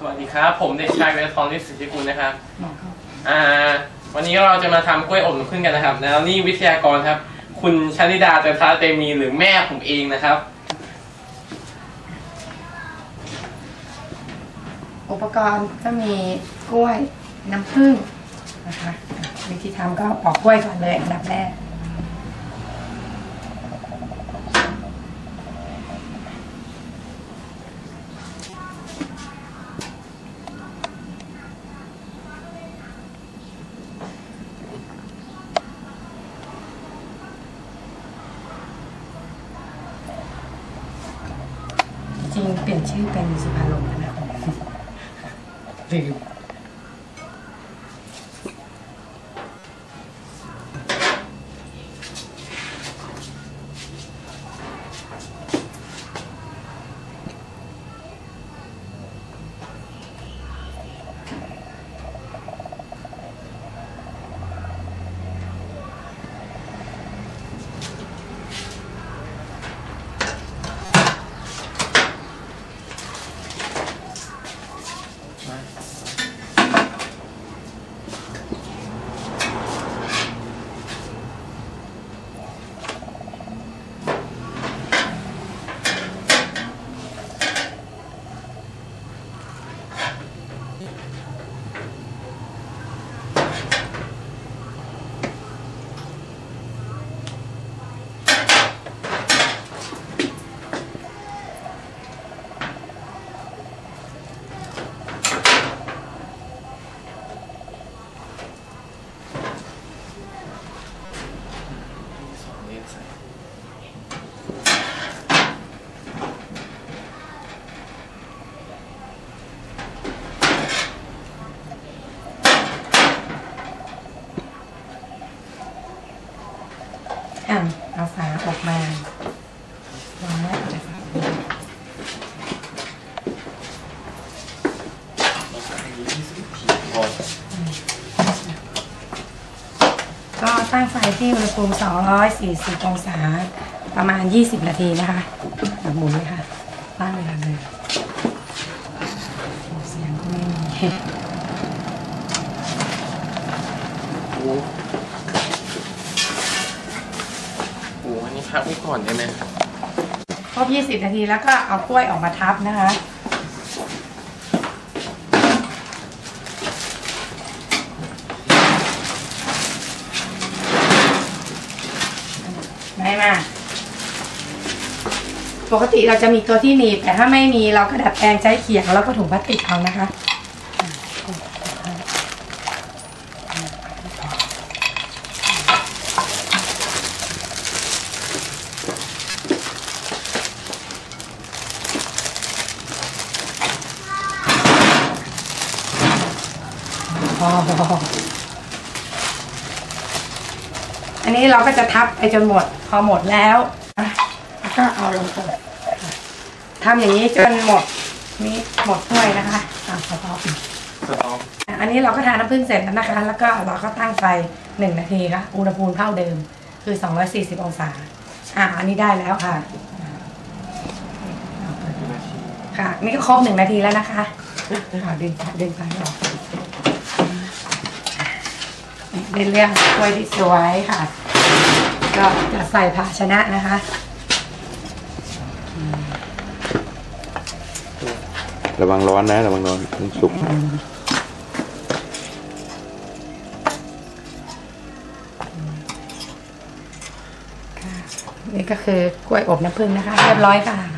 สวัสดีครับ ผมเด็กชายเวททองนิสิทธิกุลนะครับอ่าวันนี้เราจะมาทำกล้วยอบน้ำผึ้งกันนะครับ แล้วนี่วิทยากรครับ คุณชนิดาเตทาเตมีหรือแม่ผมเองนะครับ อุปกรณ์ก็มีกล้วยน้ำผึ้งนะคะวิธีทำก็ปอกกล้วยก่อนเลยอันดับแรก ริงๆ เปลี่ยนชื่อเป็นสุภาลงแล้วนะคะลืม อะเอาฝาออกมาวางไว้เอาฝาออกมาก็ ตั้งไฟที่อุณหภูมิ 240 องศา ประมาณ 20 นาทีนะคะแบบหมุนเลยค่ะตั้งเวลาเลยเสียงก็ไม่มีโอ้โหโอ้โหอันนี้พักไว้ก่อนได้ไหมครบ 20 นาทีแล้วก็เอากล้วยออกมาทับนะคะ ไม่มาปกติเราจะมีตัวที่หนีบแต่ถ้าไม่มีเราก็ดัดแปลงใช้เขียงแล้วก็ถุงพลาสติกเอานะคะพ อันนี้เราก็จะทับไปจนหมด พอหมดแล้วแล้วก็เอาลงไปทำอย่างนี้จนหมดนี่หมดถ้วยนะคะอะพอพอสต๊อกอันนี้เราก็ทาน้ำผึ้งเสร็จแล้วนะคะ แล้วก็เราก็ตั้งไฟหนึ่งนาทีค่ะ อุณหภูมิเท่าเดิม คือ 240 องศา อะ อันนี้ได้แล้วค่ะ ค่ะ นี่ก็ครบหนึ่งนาทีแล้วนะคะอะดึงดึงไฟออกเป็นเรื่องกล้วยที่สวยค่ะ ก็จะใส่ภาชนะนะคะระวังร้อนนะระวังร้อนมันสุกนี่ก็คือกล้วยอบน้ำผึ้งนะคะ เรียบร้อยค่ะ